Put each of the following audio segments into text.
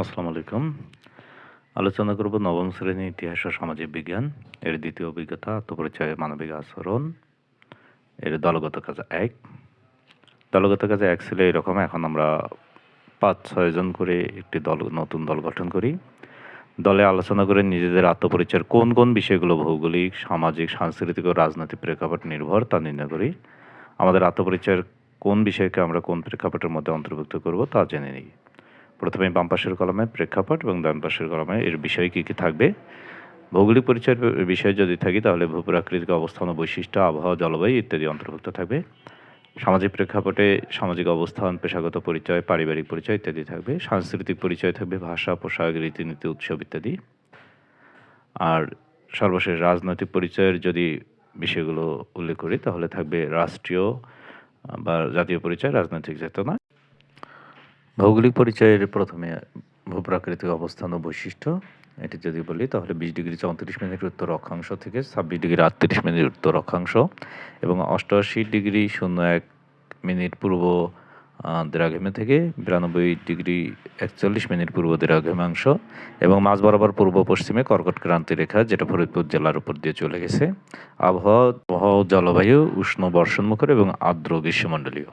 আসসালামু আলাইকুম। আলোচনা করব নবম শ্রেণির ইতিহাস ও সামাজিক বিজ্ঞান। এর দ্বিতীয় অভিজ্ঞতা আত্মপরিচয় মানবিক আচরণ। এর দলগত কাজ এক। দলগত কাজে এক ছিল এরকম, এখন আমরা পাঁচ ছয়জন করে একটি দল, নতুন দল গঠন করি। দলে আলোচনা করে নিজেদের আত্মপরিচয়ের কোন কোন বিষয়গুলো ভৌগোলিক, সামাজিক, সাংস্কৃতিক ও রাজনৈতিক প্রেক্ষাপট নির্ভর তা নির্ণয় করি। আমাদের আত্মপরিচয়ের কোন বিষয়কে আমরা কোন প্রেক্ষাপটের মধ্যে অন্তর্ভুক্ত করব তা জেনে নিই। প্রথমে বাম পাশের কলমে প্রেক্ষাপট এবং ডান পাশের কলমে এর বিষয় কী কী থাকবে? ভৌগোলিক পরিচয়ের বিষয় যদি থাকি তাহলে ভূপ্রাকৃতিক অবস্থান ও বৈশিষ্ট্য, আবহাওয়া, জলবায়ু ইত্যাদি অন্তর্ভুক্ত থাকবে। সামাজিক প্রেক্ষাপটে সামাজিক অবস্থান, পেশাগত পরিচয়, পারিবারিক পরিচয় ইত্যাদি থাকবে। সাংস্কৃতিক পরিচয় থাকবে, ভাষা, পোশাক, রীতিনীতি, উৎসব ইত্যাদি। আর সর্বশেষ রাজনৈতিক পরিচয়ের যদি বিষয়গুলো উল্লেখ করি তাহলে থাকবে রাষ্ট্রীয় বা জাতীয় পরিচয়, রাজনৈতিক চেতনা। ভৌগোলিক পরিচয়ের প্রথমে ভূপ্রাকৃতিক অবস্থান ও বৈশিষ্ট্য এটি যদি বলি, তাহলে বিশ ডিগ্রি চৌত্রিশ মিনিট উত্তর অক্ষাংশ থেকে ছাব্বিশ ডিগ্রি আটত্রিশ মিনিট উত্তর অক্ষাংশ এবং অষ্টআশি ডিগ্রি শূন্য এক মিনিট পূর্ব দ্রাঘিমে থেকে বিরানব্বই ডিগ্রি একচল্লিশ মিনিট পূর্ব দ্রাঘিমাংশ এবং মাঝ বরাবর পূর্ব পশ্চিমে কর্কট ক্রান্তি রেখা যেটা ফরিদপুর জেলার উপর দিয়ে চলে গেছে। আবহাওয়া জলবায়ু উষ্ণ বর্ষণমুখর এবং আর্দ্র গ্রীষ্মমণ্ডলীয়।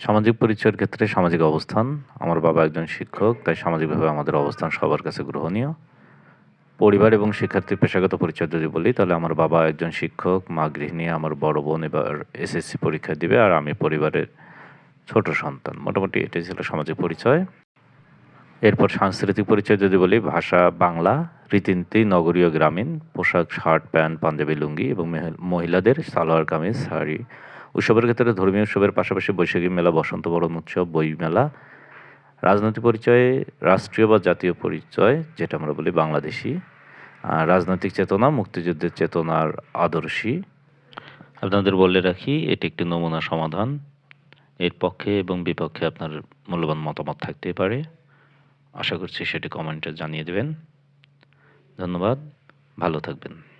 সামাজিক পরিচয়ের ক্ষেত্রে সামাজিক অবস্থান। আমার বাবা একজন শিক্ষক, তাই সামাজিকভাবে আমাদের অবস্থান সবার কাছে গ্রহণীয়। পরিবার এবং শিক্ষার্থীর পেশাগত পরিচয় যদি বলি, তাহলে আমার বাবা একজন শিক্ষক, মা গৃহিণী, আমার বড় বোন এবার এসএসসি পরীক্ষা দিবে, আর আমি পরিবারের ছোট সন্তান। মোটামুটি এটাই ছিল সামাজিক পরিচয়। এরপর সাংস্কৃতিক পরিচয় যদি বলি, ভাষা বাংলা, রীতিনীতি নগরীয় গ্রামীণ, পোশাক, শার্ট, প্যান্ট, পাঞ্জাবি, লুঙ্গি এবং মহিলাদের সালোয়ার কামিজ, শাড়ি উৎসবের ক্ষেত্রে ধর্মীয় উৎসবের পাশাপাশি বৈশাখী মেলা, বসন্ত বরণ উৎসব, বই মেলা, রাজনৈতিক পরিচয়ে, রাষ্ট্রীয় বা জাতীয় পরিচয়, যেটা আমরা বলি বাংলাদেশি রাজনৈতিক চেতনা, মুক্তিযুদ্ধের চেতনার আদর্শী। আপনাদের বলে রাখি, এটি একটি নমুনা সমাধান। এর পক্ষে এবং বিপক্ষে আপনার মূল্যবান মতামত থাকতে পারে। আশা করছি সেটি কমেন্টে জানিয়ে দেবেন। ধন্যবাদ, ভালো থাকবেন।